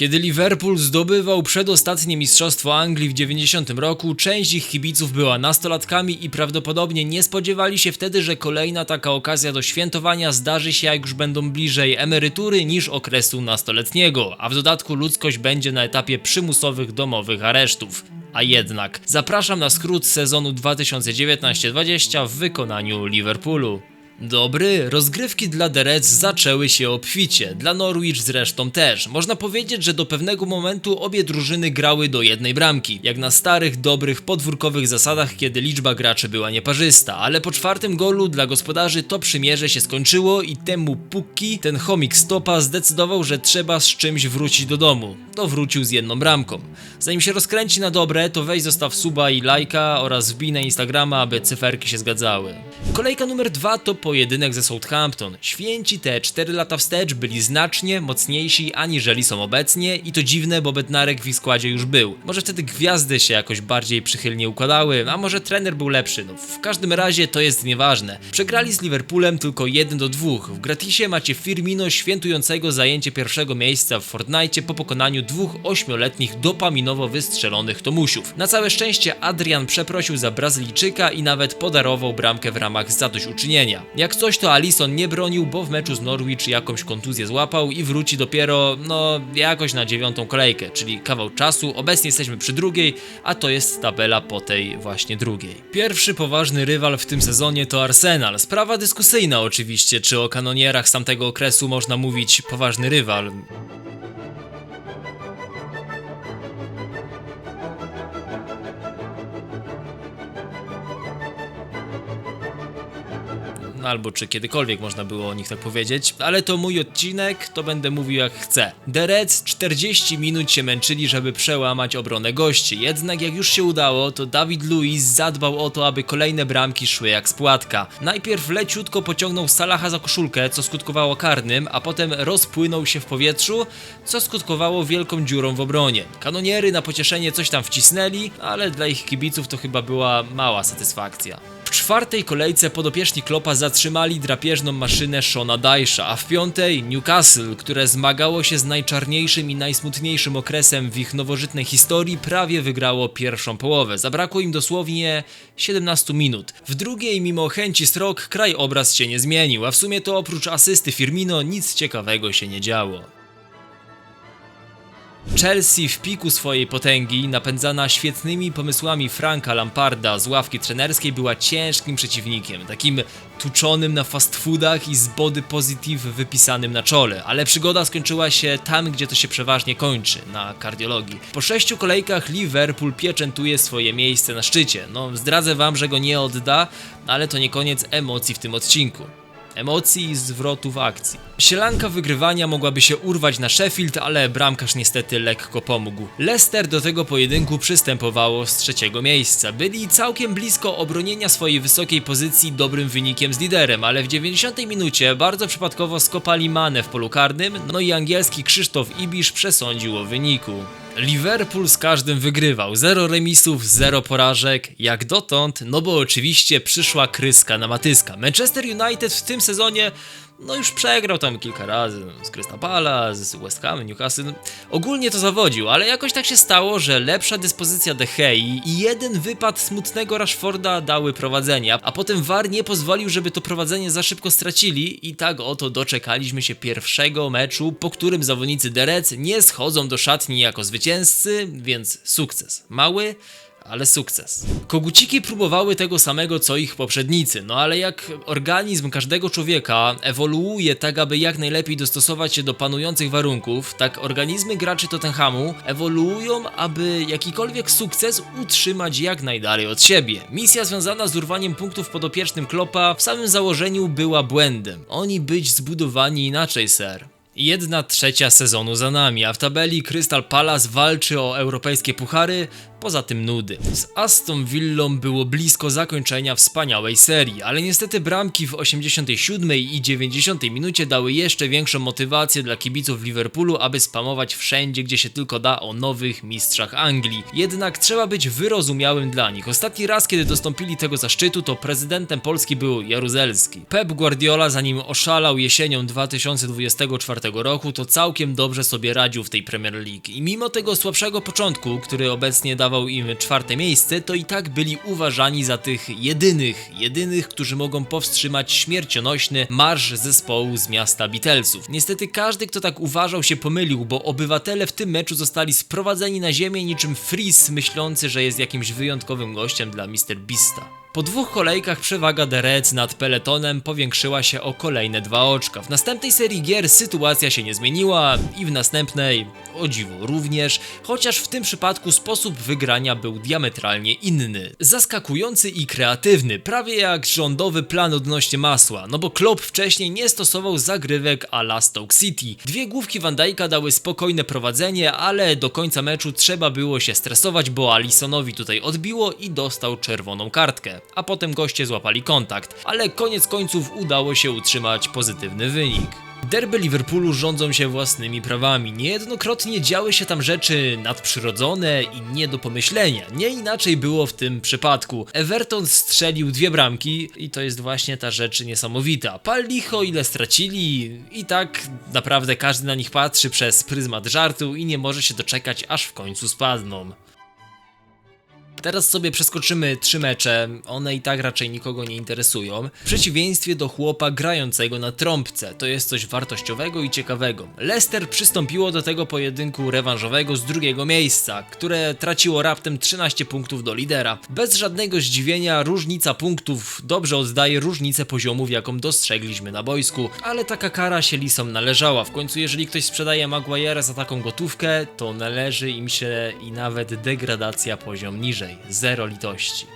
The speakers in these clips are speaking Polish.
Kiedy Liverpool zdobywał przedostatnie Mistrzostwo Anglii w 90 roku, część ich kibiców była nastolatkami i prawdopodobnie nie spodziewali się wtedy, że kolejna taka okazja do świętowania zdarzy się jak już będą bliżej emerytury niż okresu nastoletniego, a w dodatku ludzkość będzie na etapie przymusowych domowych aresztów. A jednak, zapraszam na skrót sezonu 2019-20 w wykonaniu Liverpoolu. Dobry, rozgrywki dla The zaczęły się obficie, dla Norwich zresztą też. Można powiedzieć, że do pewnego momentu obie drużyny grały do jednej bramki, jak na starych, dobrych, podwórkowych zasadach, kiedy liczba graczy była nieparzysta, ale po czwartym golu dla gospodarzy to przymierze się skończyło i temu Pukki, ten chomik stopa, zdecydował, że trzeba z czymś wrócić do domu. To wrócił z jedną bramką. Zanim się rozkręci na dobre, to weź zostaw suba i lajka oraz wbij na Instagrama, aby cyferki się zgadzały. Kolejka numer dwa to pojedynek ze Southampton. Święci te 4 lata wstecz byli znacznie mocniejsi aniżeli są obecnie i to dziwne, bo Bednarek w ich składzie już był. Może wtedy gwiazdy się jakoś bardziej przychylnie układały, a może trener był lepszy. No w każdym razie to jest nieważne. Przegrali z Liverpoolem tylko 1 do 2. W gratisie macie Firmino świętującego zajęcie pierwszego miejsca w Fortnite po pokonaniu dwóch ośmioletnich dopaminowo wystrzelonych Tomusiów. Na całe szczęście Adrian przeprosił za Brazylijczyka i nawet podarował bramkę w ramach zadośćuczynienia. Jak coś to Alisson nie bronił, bo w meczu z Norwich jakąś kontuzję złapał i wróci dopiero, no, jakoś na dziewiątą kolejkę, czyli kawał czasu. Obecnie jesteśmy przy drugiej, a to jest tabela po tej właśnie drugiej. Pierwszy poważny rywal w tym sezonie to Arsenal. Sprawa dyskusyjna oczywiście, czy o kanonierach z tamtego okresu można mówić poważny rywal. No, albo czy kiedykolwiek można było o nich tak powiedzieć, ale to mój odcinek, to będę mówił jak chcę. The Reds 40 minut się męczyli, żeby przełamać obronę gości, jednak jak już się udało, to David Luiz zadbał o to, aby kolejne bramki szły jak z płatka. Najpierw leciutko pociągnął Salaha za koszulkę, co skutkowało karnym, a potem rozpłynął się w powietrzu, co skutkowało wielką dziurą w obronie. Kanoniery na pocieszenie coś tam wcisnęli, ale dla ich kibiców to chyba była mała satysfakcja. W czwartej kolejce podopieczni Klopa zatrzymali drapieżną maszynę Shona Dysha, a w piątej Newcastle, które zmagało się z najczarniejszym i najsmutniejszym okresem w ich nowożytnej historii, prawie wygrało pierwszą połowę. Zabrakło im dosłownie 17 minut. W drugiej, mimo chęci strok, krajobraz się nie zmienił, a w sumie to oprócz asysty Firmino nic ciekawego się nie działo. Chelsea w piku swojej potęgi, napędzana świetnymi pomysłami Franka Lamparda z ławki trenerskiej, była ciężkim przeciwnikiem, takim tuczonym na fast foodach i z body positive wypisanym na czole, ale przygoda skończyła się tam, gdzie to się przeważnie kończy, na kardiologii. Po sześciu kolejkach Liverpool pieczętuje swoje miejsce na szczycie. No, zdradzę wam, że go nie odda, ale to nie koniec emocji w tym odcinku emocji i zwrotów akcji. Sielanka wygrywania mogłaby się urwać na Sheffield, ale bramkarz niestety lekko pomógł. Leicester do tego pojedynku przystępowało z trzeciego miejsca. Byli całkiem blisko obronienia swojej wysokiej pozycji dobrym wynikiem z liderem, ale w 90 minucie bardzo przypadkowo skopali manę w polu karnym, no i angielski Krzysztof Ibisz przesądził o wyniku. Liverpool z każdym wygrywał. Zero remisów, zero porażek, jak dotąd, no bo oczywiście przyszła kryska na matyska. Manchester United w tym sezonie no już przegrał tam kilka razy no, z Crystal Palace, z West Ham, Newcastle. No, ogólnie to zawodził, ale jakoś tak się stało, że lepsza dyspozycja De Gea i jeden wypad smutnego Rashforda dały prowadzenie, a potem VAR nie pozwolił, żeby to prowadzenie za szybko stracili i tak oto doczekaliśmy się pierwszego meczu, po którym zawodnicy Reds nie schodzą do szatni jako zwycięzcy, więc sukces. Mały, ale sukces. Koguciki próbowały tego samego co ich poprzednicy, no ale jak organizm każdego człowieka ewoluuje tak, aby jak najlepiej dostosować się do panujących warunków, tak organizmy graczy Tottenhamu ewoluują, aby jakikolwiek sukces utrzymać jak najdalej od siebie. Misja związana z urwaniem punktów podopiecznym Klopa w samym założeniu była błędem. Oni być zbudowani inaczej, ser. Jedna trzecia sezonu za nami, a w tabeli Crystal Palace walczy o europejskie puchary, poza tym nudy. Z Aston Villą było blisko zakończenia wspaniałej serii, ale niestety bramki w 87 i 90 minucie dały jeszcze większą motywację dla kibiców Liverpoolu, aby spamować wszędzie, gdzie się tylko da o nowych mistrzach Anglii. Jednak trzeba być wyrozumiałym dla nich. Ostatni raz, kiedy dostąpili tego zaszczytu, to prezydentem Polski był Jaruzelski. Pep Guardiola, zanim oszalał jesienią 2024 tego roku, to całkiem dobrze sobie radził w tej Premier League. I mimo tego słabszego początku, który obecnie dawał im czwarte miejsce, to i tak byli uważani za tych jedynych, jedynych, którzy mogą powstrzymać śmiercionośny marsz zespołu z miasta Beatlesów. Niestety każdy, kto tak uważał, się pomylił, bo obywatele w tym meczu zostali sprowadzeni na ziemię niczym Freeze, myślący, że jest jakimś wyjątkowym gościem dla Mr. Beasta. Po dwóch kolejkach przewaga The Reds nad peletonem powiększyła się o kolejne dwa oczka. W następnej serii gier sytuacja się nie zmieniła i w następnej, o dziwo, również, chociaż w tym przypadku sposób wygrania był diametralnie inny. Zaskakujący i kreatywny, prawie jak rządowy plan odnośnie masła, no bo Klopp wcześniej nie stosował zagrywek a la Stoke City. Dwie główki Van Dijk'a dały spokojne prowadzenie, ale do końca meczu trzeba było się stresować, bo Alisonowi tutaj odbiło i dostał czerwoną kartkę a potem goście złapali kontakt, ale koniec końców udało się utrzymać pozytywny wynik. Derby Liverpoolu rządzą się własnymi prawami. Niejednokrotnie działy się tam rzeczy nadprzyrodzone i nie do pomyślenia. Nie inaczej było w tym przypadku. Everton strzelił dwie bramki i to jest właśnie ta rzecz niesamowita. Pal licho ile stracili i tak naprawdę każdy na nich patrzy przez pryzmat żartu i nie może się doczekać aż w końcu spadną. Teraz sobie przeskoczymy trzy mecze, one i tak raczej nikogo nie interesują. W przeciwieństwie do chłopa grającego na trąbce, to jest coś wartościowego i ciekawego. Leicester przystąpiło do tego pojedynku rewanżowego z drugiego miejsca, które traciło raptem 13 punktów do lidera. Bez żadnego zdziwienia różnica punktów dobrze oddaje różnicę poziomów, jaką dostrzegliśmy na boisku, ale taka kara się lisom należała. W końcu jeżeli ktoś sprzedaje Maguire za taką gotówkę, to należy im się i nawet degradacja poziom niżej zero litości.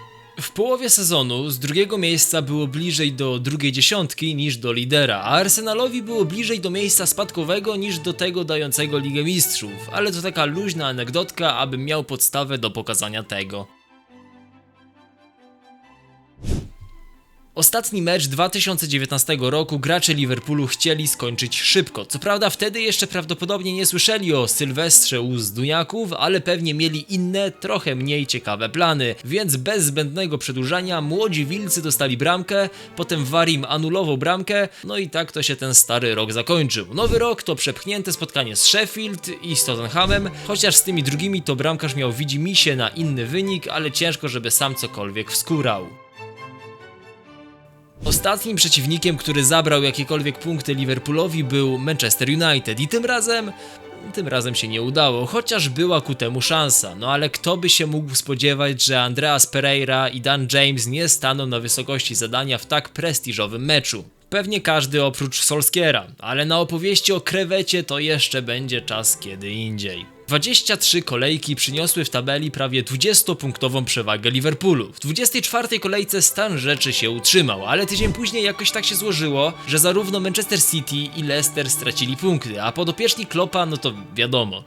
W połowie sezonu z drugiego miejsca było bliżej do drugiej dziesiątki niż do lidera, a Arsenalowi było bliżej do miejsca spadkowego niż do tego dającego Ligę Mistrzów, ale to taka luźna anegdotka, abym miał podstawę do pokazania tego. Ostatni mecz 2019 roku gracze Liverpoolu chcieli skończyć szybko. Co prawda wtedy jeszcze prawdopodobnie nie słyszeli o Sylwestrze u Zduniaków, ale pewnie mieli inne, trochę mniej ciekawe plany. Więc bez zbędnego przedłużania młodzi wilcy dostali bramkę, potem Warim anulował bramkę, no i tak to się ten stary rok zakończył. Nowy rok to przepchnięte spotkanie z Sheffield i z Tottenhamem, chociaż z tymi drugimi to bramkarz miał widzi się na inny wynik, ale ciężko żeby sam cokolwiek wskórał. Ostatnim przeciwnikiem, który zabrał jakiekolwiek punkty Liverpoolowi był Manchester United i tym razem tym razem się nie udało, chociaż była ku temu szansa. No ale kto by się mógł spodziewać, że Andreas Pereira i Dan James nie staną na wysokości zadania w tak prestiżowym meczu? Pewnie każdy oprócz Solskiera, ale na opowieści o krewecie to jeszcze będzie czas kiedy indziej. 23 kolejki przyniosły w tabeli prawie 20-punktową przewagę Liverpoolu. W 24 kolejce stan rzeczy się utrzymał, ale tydzień później jakoś tak się złożyło, że zarówno Manchester City i Leicester stracili punkty, a podopieczni Klopa no to wiadomo.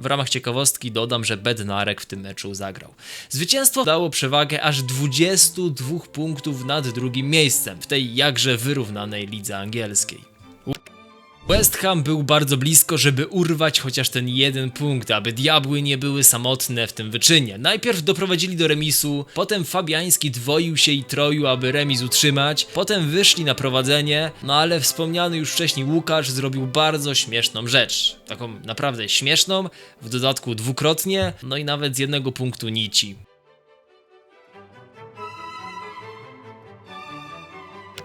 W ramach ciekawostki dodam, że Bednarek w tym meczu zagrał. Zwycięstwo dało przewagę aż 22 punktów nad drugim miejscem w tej jakże wyrównanej lidze angielskiej. West Ham był bardzo blisko, żeby urwać chociaż ten jeden punkt, aby diabły nie były samotne w tym wyczynie. Najpierw doprowadzili do remisu, potem Fabiański dwoił się i troił, aby remis utrzymać, potem wyszli na prowadzenie, no ale wspomniany już wcześniej Łukasz zrobił bardzo śmieszną rzecz. Taką naprawdę śmieszną, w dodatku dwukrotnie, no i nawet z jednego punktu nici.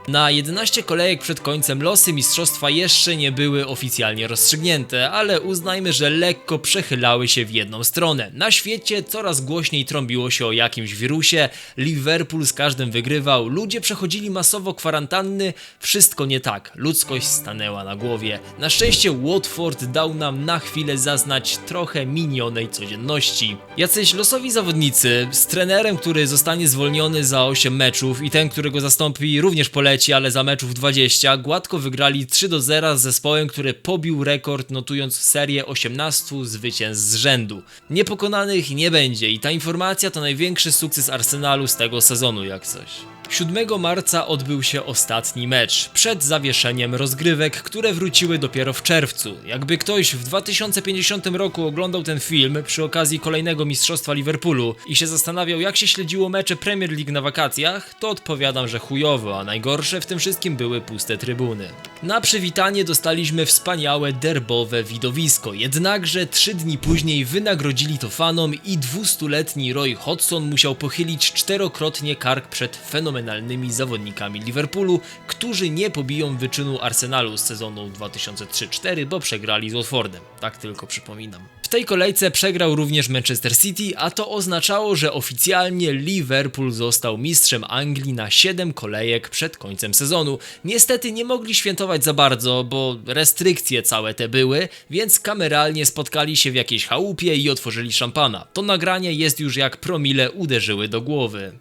Na 11 kolejek przed końcem losy mistrzostwa jeszcze nie były oficjalnie rozstrzygnięte, ale uznajmy, że lekko przechylały się w jedną stronę. Na świecie coraz głośniej trąbiło się o jakimś wirusie, Liverpool z każdym wygrywał, ludzie przechodzili masowo kwarantanny, wszystko nie tak, ludzkość stanęła na głowie. Na szczęście Watford dał nam na chwilę zaznać trochę minionej codzienności. Jacyś losowi zawodnicy z trenerem, który zostanie zwolniony za 8 meczów i ten, którego zastąpi również poleci leci, ale za meczów 20 gładko wygrali 3 do 0 z zespołem, który pobił rekord notując serię 18 zwycięstw z rzędu. Niepokonanych nie będzie i ta informacja to największy sukces Arsenalu z tego sezonu jak coś. 7 marca odbył się ostatni mecz, przed zawieszeniem rozgrywek, które wróciły dopiero w czerwcu. Jakby ktoś w 2050 roku oglądał ten film przy okazji kolejnego mistrzostwa Liverpoolu i się zastanawiał jak się śledziło mecze Premier League na wakacjach, to odpowiadam, że chujowo, a najgorsze w tym wszystkim były puste trybuny. Na przywitanie dostaliśmy wspaniałe derbowe widowisko, jednakże trzy dni później wynagrodzili to fanom i 200-letni Roy Hodgson musiał pochylić czterokrotnie kark przed fenomenalnymi zawodnikami Liverpoolu, którzy nie pobiją wyczynu Arsenalu z sezonu 2003-4, bo przegrali z Watfordem. Tak tylko przypominam. W tej kolejce przegrał również Manchester City, a to oznaczało, że oficjalnie Liverpool został mistrzem Anglii na 7 kolejek przed końcem sezonu. Niestety nie mogli świętować za bardzo, bo restrykcje całe te były, więc kameralnie spotkali się w jakiejś chałupie i otworzyli szampana. To nagranie jest już jak promile uderzyły do głowy.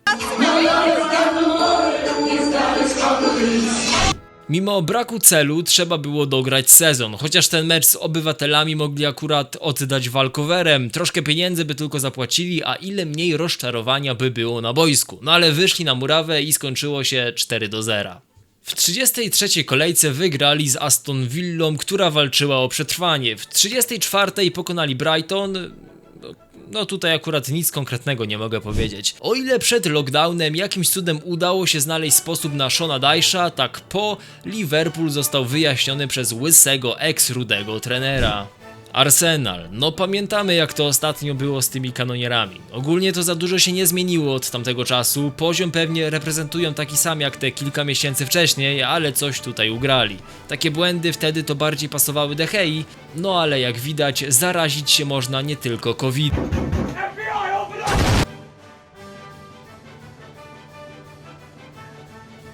Mimo braku celu trzeba było dograć sezon, chociaż ten mecz z obywatelami mogli akurat oddać walkowerem, troszkę pieniędzy by tylko zapłacili, a ile mniej rozczarowania by było na boisku. No ale wyszli na murawę i skończyło się 4 do 0. W 33 kolejce wygrali z Aston Villą, która walczyła o przetrwanie. W 34 pokonali Brighton, no tutaj akurat nic konkretnego nie mogę powiedzieć. O ile przed lockdownem jakimś cudem udało się znaleźć sposób na Shona Dyche'a, tak po Liverpool został wyjaśniony przez łysego ex-rudego trenera. Arsenal. No pamiętamy jak to ostatnio było z tymi kanonierami. Ogólnie to za dużo się nie zmieniło od tamtego czasu. Poziom pewnie reprezentują taki sam jak te kilka miesięcy wcześniej, ale coś tutaj ugrali. Takie błędy wtedy to bardziej pasowały Dehei, no ale jak widać zarazić się można nie tylko COVID.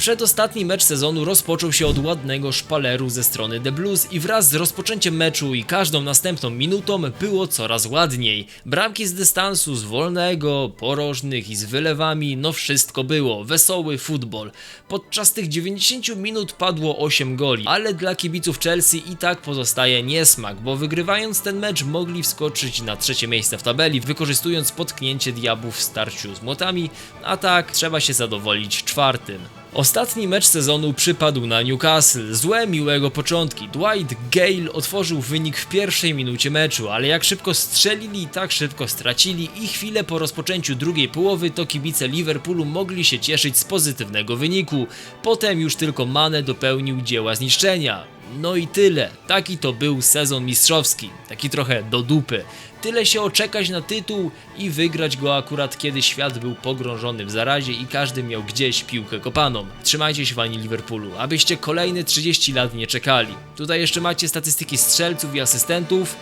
Przedostatni mecz sezonu rozpoczął się od ładnego szpaleru ze strony The Blues i wraz z rozpoczęciem meczu i każdą następną minutą było coraz ładniej. Bramki z dystansu, z wolnego, porożnych i z wylewami, no wszystko było. Wesoły futbol. Podczas tych 90 minut padło 8 goli, ale dla kibiców Chelsea i tak pozostaje niesmak, bo wygrywając ten mecz mogli wskoczyć na trzecie miejsce w tabeli, wykorzystując potknięcie diabłów w starciu z młotami, a tak trzeba się zadowolić czwartym. Ostatni mecz sezonu przypadł na Newcastle. Złe, miłego początki. Dwight Gale otworzył wynik w pierwszej minucie meczu, ale jak szybko strzelili, tak szybko stracili i chwilę po rozpoczęciu drugiej połowy to kibice Liverpoolu mogli się cieszyć z pozytywnego wyniku. Potem już tylko Mane dopełnił dzieła zniszczenia. No i tyle. Taki to był sezon mistrzowski. Taki trochę do dupy. Tyle się oczekać na tytuł i wygrać go akurat kiedy świat był pogrążony w zarazie i każdy miał gdzieś piłkę kopaną. Trzymajcie się fani Liverpoolu, abyście kolejne 30 lat nie czekali. Tutaj jeszcze macie statystyki strzelców i asystentów.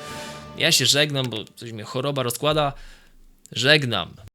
Ja się żegnam, bo coś mnie choroba rozkłada. Żegnam.